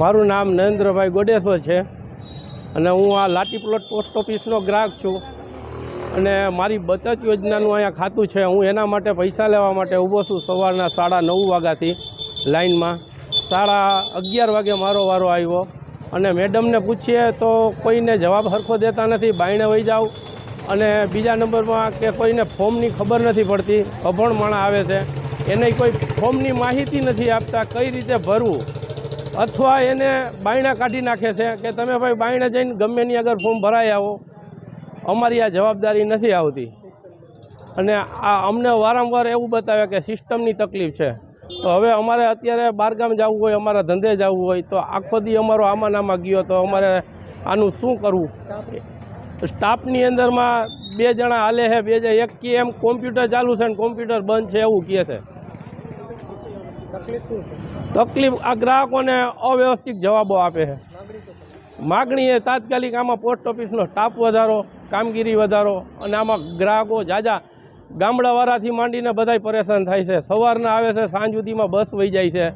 મારું નામ નરેન્દ્રભાઈ ગોડેશ્વર છે અને હું આ લાટી પ્લોટ પોસ્ટ ઓફિસનો ગ્રાહક છું. અને મારી બચત યોજનાનું અહીંયા ખાતું છે. હું એના માટે પૈસા લેવા માટે ઊભો છું સવારના સાડા નવ વાગ્યાથી લાઇનમાં. સાડા અગિયાર વાગે મારો વારો આવ્યો. અને મેડમને પૂછીએ તો કોઈને જવાબ સરખો દેતા નથી, બાયણે વહી જાઉં. અને બીજા નંબરમાં કે કોઈને ફોર્મની ખબર નથી પડતી, અભણ માણા આવે છે. એને કોઈ ફોર્મની માહિતી નથી આપતા, કઈ રીતે ભરવું? અથવા એને બાયણા કાઢી નાખે છે કે તમે ભાઈ બાયણે જઈને ગમે ની આગળ ફોર્મ ભરાઈ આવો. અમારી આ જવાબદારી નથી આવતી. અને આ અમને વારંવાર એવું બતાવે કે સિસ્ટમની તકલીફ છે. તો હવે અમારે અત્યારે બહારગામ જવું હોય, અમારા ધંધે જવું હોય, તો આખો દી અમારો આમાં નામાં ગયો, તો અમારે આનું શું કરવું? સ્ટાફની અંદરમાં બે જણા હાલે છે, બે એક કે એમ કોમ્પ્યુટર ચાલુ છે ને કોમ્પ્યુટર બંધ છે એવું કહે છે. તકલીફ આ ગ્રાહકોને અવ્યવસ્થિત જવાબો આપે છે. માગણી એ તાત્કાલિક આમાં પોસ્ટ ઓફિસનો સ્ટાફ વધારો, કામગીરી વધારો અને આમાં ગ્રાહકો જાજા ગામડાવાળાથી માંડીને બધાય પરેશાન થાય છે. સવારના આવે છે, સાંજ સુધીમાં બસ વહી જાય છે.